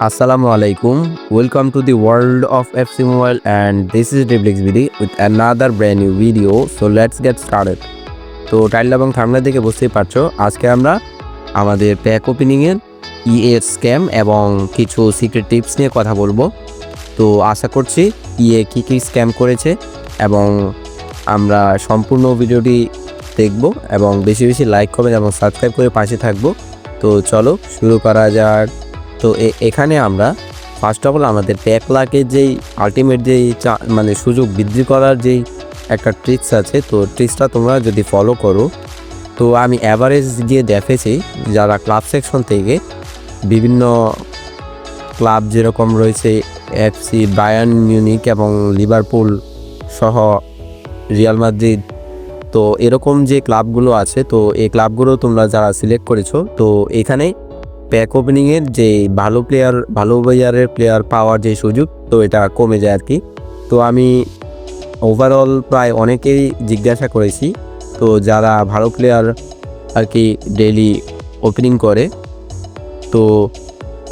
Assalamu alaikum. Welcome to the world of FC Mobile and this is Driblix BD with another brand new video. So, let's get started. তো tile এবং থামলা দেখে বুঝতেই পারছ, আজকে আমরা আমাদের প্যাক ওপেনিংয়ের ইএ স্ক্যাম এবং কিছু সিক্রেট টিপস নিয়ে কথা বলব তো, আশা করছি ইএ কী কী স্ক্যাম করেছে এবং আমরা সম্পূর্ণ ভিডিওটি দেখব এবং বেশি বেশি লাইক করবেন এবং সাবস্ক্রাইব করে পাশে থাকব তো, চলো শুরু করা যাক তো এখানে আমরা ফার্স্ট অফ অল আমাদের প্যাক লাকের যেই আলটিমেট যেই মানে সুযোগ বৃদ্ধি করার যেই একটা ট্রিক্স আছে, তো ট্রিক্সটা তোমরা যদি ফলো করো, তো আমি অ্যাভারেজ গিয়ে দেখেছি যারা ক্লাব সেকশন থেকে বিভিন্ন ক্লাব যেরকম রয়েছে এফসি বায়ার্ন মিউনিক এবং লিভারপুল সহ রিয়াল মাদ্রিদ তো এরকম যে ক্লাবগুলো আছে, তো এই ক্লাবগুলো তোমরা যারা সিলেক্ট করেছ, তো এখানে প্যাক ওপেনিংয়ের যে ভালো প্লেয়ার ভালো প্লেয়ারের প্লেয়ার পাওয়ার যে সুযোগ, তো এটা কমে যায় আর কি তো আমি ওভারঅল প্রায় অনেকেই জিজ্ঞাসা করেছি, তো যারা ভালো প্লেয়ার আর কি ডেইলি ওপেনিং করে, তো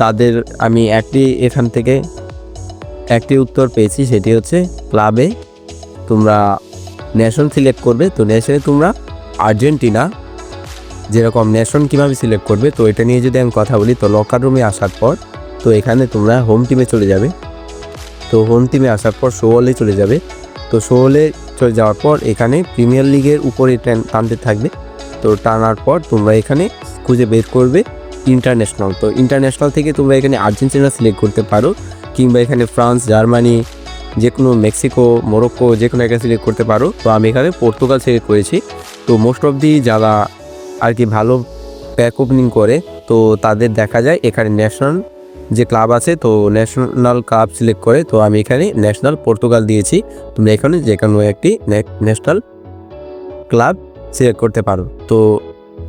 তাদের আমি একটি এখান থেকে একটি উত্তর পেয়েছি, সেটি হচ্ছে ক্লাবে তোমরা ন্যাশন সিলেক্ট করবে, তো ন্যাশনে তোমরা আর্জেন্টিনা যেরকম ন্যাশন কীভাবে সিলেক্ট করবে, তো এটা নিয়ে যদি আমি কথা বলি, তো লকার রুমে আসার পর, তো এখানে তোমরা হোম টিমে চলে যাবে। তো হোম টিমে আসার পর শোহলে চলে যাবে। তো শোহলে চলে যাওয়ার পর এখানে প্রিমিয়ার লিগের উপরে টান- টানতে থাকবে। তো টানার পর তোমরা এখানে খুঁজে বের করবে ইন্টারন্যাশনাল তো ইন্টারন্যাশনাল থেকে তোমরা এখানে আর্জেন্টিনা সিলেক্ট করতে পারো, কিংবা এখানে ফ্রান্স জার্মানি যে কোনো মেক্সিকো মোরক্কো যে কোনো একটা সিলেক্ট করতে পারো। তো আমি এখানে পর্তুগাল সিলেক্ট করেছি। তো মোস্ট অফ দি যারা আর কি ভালো প্যাক ওপেনিং করে, তো তাদের দেখা যায় এখানে ন্যাশনাল যে ক্লাব আছে, তো ন্যাশনাল ক্লাব সিলেক্ট করে, তো আমি এখানে ন্যাশনাল পর্তুগাল দিয়েছি। তোমরা এখানে যে কোনো একটি ন্যাশনাল ক্লাব সিলেক্ট করতে পারো। তো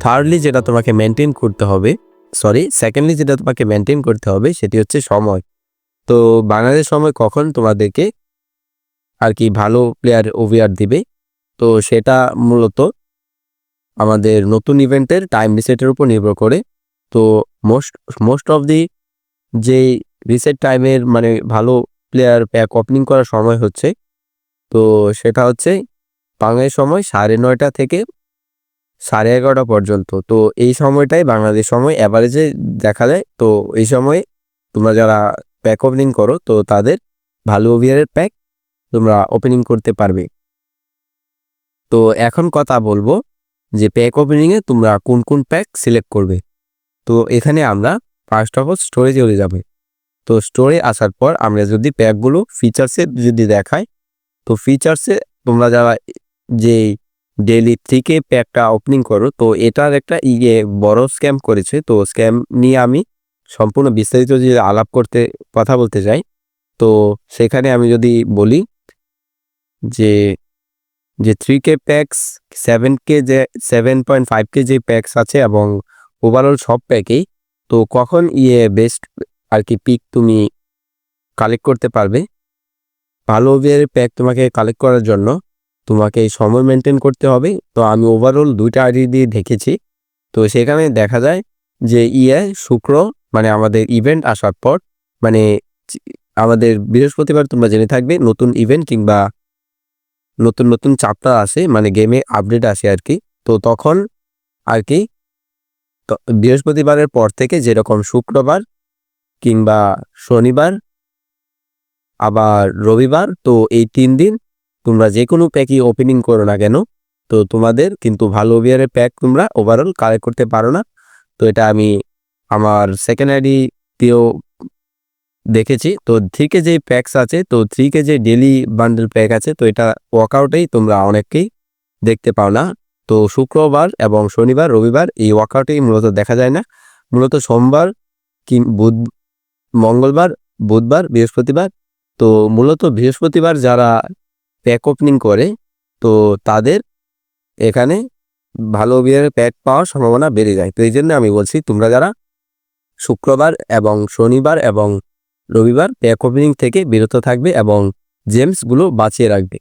থার্ডলি যেটা তোমাকে মেনটেন করতে হবে সরি সেকেন্ডলি যেটা তোমাকে মেনটেন করতে হবে, সেটি হচ্ছে সময়। তো বাংলাদেশ সময় কখন তোমাদেরকে আর কি ভালো প্লেয়ার ওভিআর দিবে? তো সেটা মূলত আমাদের নতুন ইভেন্টের টাইম রিসেটের উপর নির্ভর করে। তো মোস্ট মোস্ট অফ দি যে রিসেট টাইমের মানে ভালো প্লেয়ার প্যাক ওপেনিং করার সময় হচ্ছে, তো সেটা হচ্ছে বাংলাদেশ সময় সাড়ে নয়টা থেকে সাড়ে এগারোটা পর্যন্ত। তো এই সময়টাই বাংলাদেশ সময় অ্যাভারেজে দেখা যায়। তো এই সময়ে তোমরা যারা প্যাক ওপেনিং করো, তো তাদের ভালো ওভিয়ারের প্যাক তোমরা ওপেনিং করতে পারবে। তো এখন কথা বলব যে প্যাক ওপেনিংয়ে তোমরা কোন কোন প্যাক সিলেক্ট করবে। তো এখানে আমরা ফার্স্ট অফ অল স্টোরে চলে যাবে। তো স্টোরে আসার পর আমরা যদি প্যাকগুলো ফিচার্সে যদি দেখাই, তো ফিচার্সে তোমরা যারা যে ডেলি থেকে প্যাকটা ওপেনিং করো, তো এটার একটা ইয়ে বড় স্ক্যাম করেছে। তো স্ক্যাম নিয়ে আমি সম্পূর্ণ বিস্তারিত যদি আলাপ করতে, কথা বলতে চাই, তো সেখানে আমি যদি বলি যে যে three K packs seven K যে সেভেন পয়েন্ট ফাইভ কে যে প্যাক্স আছে এবং ওভারঅল সব প্যাকেই তো কখন ইয়ে বেস্ট আর কি পিক তুমি কালেক্ট করতে পারবে? ভালো ওভিয়ারের প্যাক তোমাকে কালেক্ট করার জন্য তোমাকে সময় মেনটেন করতে হবে। তো আমি ওভারঅল দুইটা আইডি দিয়ে দেখেছি। তো সেখানে দেখা যায় যে ইয়ে শুক্র মানে আমাদের ইভেন্ট আসার পর মানে আমাদের বৃহস্পতিবার তোমরা জেনে থাকবে নতুন ইভেন্ট কিংবা নতুন নতুন চাপ্টার আসে মানে গেমে আপডেট আসে আর কি। তো তখন আর কি বৃহস্পতিবারের পর থেকে যেরকম শুক্রবার কিংবা শনিবার, আবার রবিবার, তো এই তিন দিন তোমরা যে কোনো প্যাকই ওপেনিং করো না কেন, তো তোমাদের কিন্তু ভালো ওভিয়ারের প্যাক তোমরা ওভারঅল কালেক্ট করতে পারো না। তো এটা আমি আমার সেকেন্ড আইডি দিয়েও দেখেছি। তো থ্রিকে যে প্যাকস আছে, তো থ্রিকে যে ডেলি বান্ডেল প্যাক আছে, তো এটা ওয়ার্কআউটেই তোমরা অনেককেই দেখতে পাও না। তো শুক্রবার এবং শনিবার, রবিবার এই ওয়ার্কআউটেই মূলত দেখা যায় না। মূলত সোমবার কি বুধ মঙ্গলবার, বুধবার, বৃহস্পতিবার। তো মূলত বৃহস্পতিবার যারা প্যাক ওপেনিং করে, তো তাদের এখানে ভালো বিয়ের প্যাক পাওয়ার সম্ভাবনা বেড়ে যায়। তো এই জন্য আমি বলছি, তোমরা যারা শুক্রবার এবং শনিবার এবং রবিবার প্যাক ওপেনিং থেকে বিরত থাকবে এবং জেমসগুলো বাঁচিয়ে রাখবে।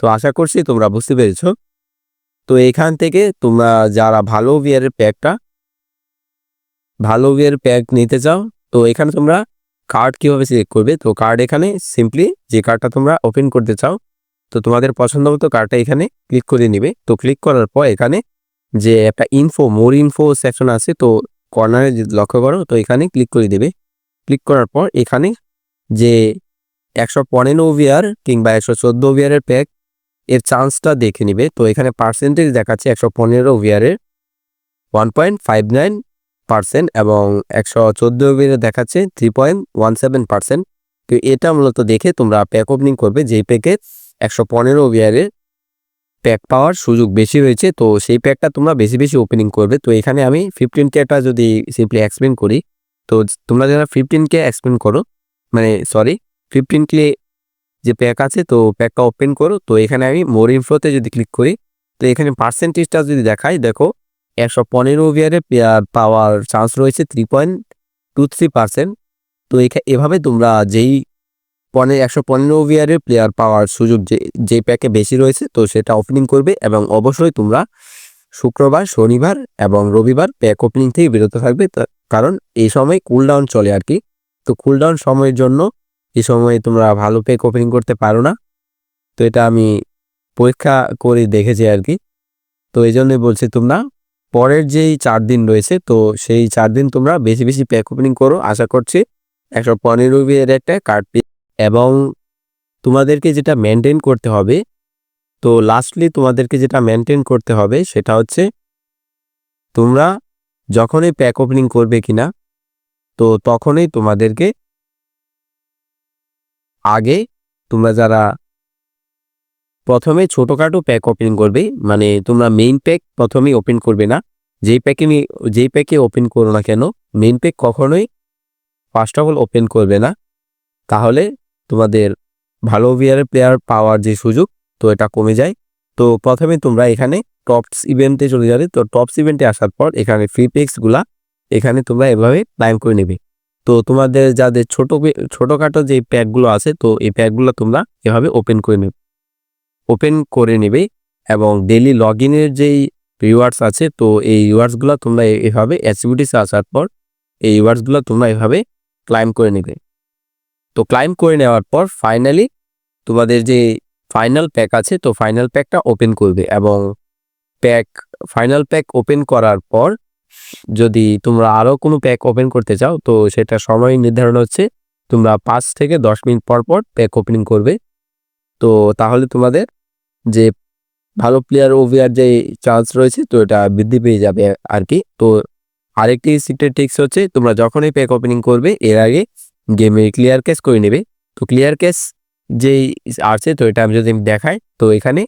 তো আশা করছি তোমরা বুঝতে পেরেছ। তো এখান থেকে তোমরা যারা ভালো বিয়ারের প্যাকটা ভালো বিয়ার প্যাক নিতে চাও, তো এখানে তোমরা কার্ড কীভাবে সিলেক্ট করবে? তো কার্ড এখানে সিম্পলি যে কার্ডটা তোমরা ওপেন করতে চাও, তো তোমাদের পছন্দ মতো কার্ডটা এখানে ক্লিক করে নিবে। তো ক্লিক করার পর এখানে যে একটা ইনফো মোর ইনফো সেকশন আছে, তো কর্নারে লক্ষ্য করো, তো এখানে ক্লিক করে দেবে। ক্লিক করার পর এখানে যে একশো পনেরো ওভিয়ার কিংবা একশো চোদ্দ ওভিয়ারের প্যাক এর চান্সটা দেখে নিবে। তো এখানে পার্সেন্টেজ দেখাচ্ছে একশো পনেরো ওভিয়ারের one point five nine percent এবং একশো চোদ্দ ওভিয়ারে দেখাচ্ছে three point one seven percent তো এটা মূলত দেখে তোমরা প্যাক ওপেনিং করবে, যেই প্যাকে একশো পনেরো ওভিয়ারের প্যাক পাওয়ার সুযোগ বেশি রয়েছে তো সেই প্যাকটা তোমরা বেশি বেশি ওপেনিং করবে। তো এখানে আমি ফিফটিন কেটা যদি সিম্পলি এক্সপ্লেন করি তো তোমরা যারা ফিফটিন কে এক্সপ্লেন করো মানে সরি ফিফটিন কে যে প্যাক আছে, তো প্যাকটা ওপেন করো। তো এখানে আমি মোর ইনফ্লোতে যদি ক্লিক করি, তো এখানে পার্সেন্টেজটা যদি দেখাই, দেখো, একশো পনেরো ওভিয়ারে পাওয়ার চান্স রয়েছে three point two three percent তো এখানে এভাবে তোমরা যেই পনেরো একশো পনেরো ওভিয়ারের প্লেয়ার পাওয়ার সুযোগ যে যে প্যাকে বেশি রয়েছে, তো সেটা ওপেনিং করবে এবং অবশ্যই তোমরা শুক্রবার, শনিবার এবং রবিবার প্যাক ওপেনিং থেকে বিরত থাকবে। কারণ এই সময় কুলডাউন চলে আর কি। তো কুলডাউন সময়ের জন্য এই সময় তোমরা ভালো পেক ওপেনিং করতে পারো না। তো এটা আমি পরীক্ষা করে দেখেছি আর কি। তো এই জন্যই বলছি তোমরা, পরের যেই চার দিন রয়েছে, তো সেই চার দিন তোমরা বেশি বেশি প্যাক ওপেনিং করো। আশা করছি একশো পনেরো বিয়ের একটা কার্ড এবং তোমাদেরকে যেটা মেনটেন করতে হবে, তো লাস্টলি তোমাদেরকে যেটা মেনটেন করতে হবে, সেটা হচ্ছে তোমরা যখনই প্যাক ওপেনিং করবে কিনা, তো তখনই তোমাদেরকে আগে তোমরা যারা প্রথমে ছোটোখাটো প্যাক ওপেন করবে মানে তোমরা মেইন প্যাক প্রথমেই ওপেন করবে না, যেই প্যাকে যেই প্যাকে ওপেন করো না কেন মেইন প্যাক কখনোই ফার্স্ট অফ অল ওপেন করবে না। তাহলে তোমাদের ভালো ওভিয়ারের প্লেয়ার পাওয়ার যে সুযোগ, তো এটা কমে যায়। তো প্রথমে তোমরা এখানে টপস ইভেন্টে চলে যাবে। তো টপস ইভেন্টে আসার পর এখানে ফ্রি পেক্সগুলা এখানে তোমরা এভাবে ক্লাইম করে নেবে। তো তোমাদের যাদের ছোটো ছোটোখাটো যে প্যাকগুলো আছে, তো এই প্যাকগুলো তোমরা এভাবে ওপেন করে নেবে। ওপেন করে নেবে এবং ডেলি লগ ইনের যেই রিওয়ার্ডস আছে, তো এই রিওয়ার্ডসগুলো তোমরা এভাবে অ্যাক্টিভিটিসে আসার পর এই রিওয়ার্ডসগুলো তোমরা এভাবে ক্লাইম করে নেবে। তো ক্লাইম করে নেওয়ার পর ফাইনালি তোমাদের যে ফাইনাল প্যাক আছে, তো ফাইনাল প্যাকটা ওপেন করবে এবং প্যাক ফাইনাল প্যাক ওপেন করার পর যদি তোমরা আরও কোনো প্যাক ওপেন করতে চাও, তো সেটা সময় নির্ধারণ হচ্ছে তোমরা পাঁচ থেকে দশ মিনিট পর পর প্যাক ওপেনিং করবে। তো তাহলে তোমাদের যে ভালো প্লেয়ার ওভিয়ার যে চান্স রয়েছে, তো এটা বৃদ্ধি পেয়ে যাবে আর কি তো আরেকটি সিক্রেট টিক্স হচ্ছে, তোমরা যখনই প্যাক ওপেনিং করবে, এর আগে গেমে ক্লিয়ার ক্যাশ করে নেবে। তো ক্লিয়ার ক্যাশ যেই আছে তো এটা আমি যদি দেখাই, তো এখানে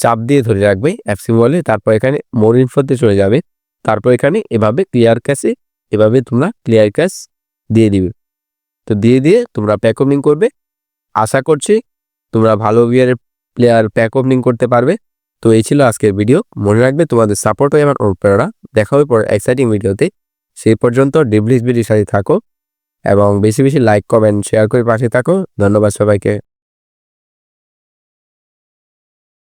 চাপ দিয়ে ধরে রাখবে অ্যাপসি বলে তারপর এখানে মোর ইনফোতে চলে যাবে। তারপর এখানে এভাবে ক্লিয়ার ক্যাশে এভাবে তোমরা ক্লিয়ার ক্যাশ দিয়ে দিবে। তো দিয়ে দিয়ে তোমরা প্যাক ওপেনিং করবে। আশা করছি তোমরা ভালো বিয়ারের প্লেয়ার প্যাক ওপেনিং করতে পারবে। তো এই ছিল আজকের ভিডিও মনে রাখবে তোমাদের সাপোর্ট হয়ে আমার অনুপ্রেরণা। দেখা হবে পরে এক্সাইটিং ভিডিওতে সেই পর্যন্ত ডিবলিস বিডির সাথে থাকো এবং বেশি বেশি লাইক কমেন্ট শেয়ার করে পাশে থাকো। ধন্যবাদ সবাইকে।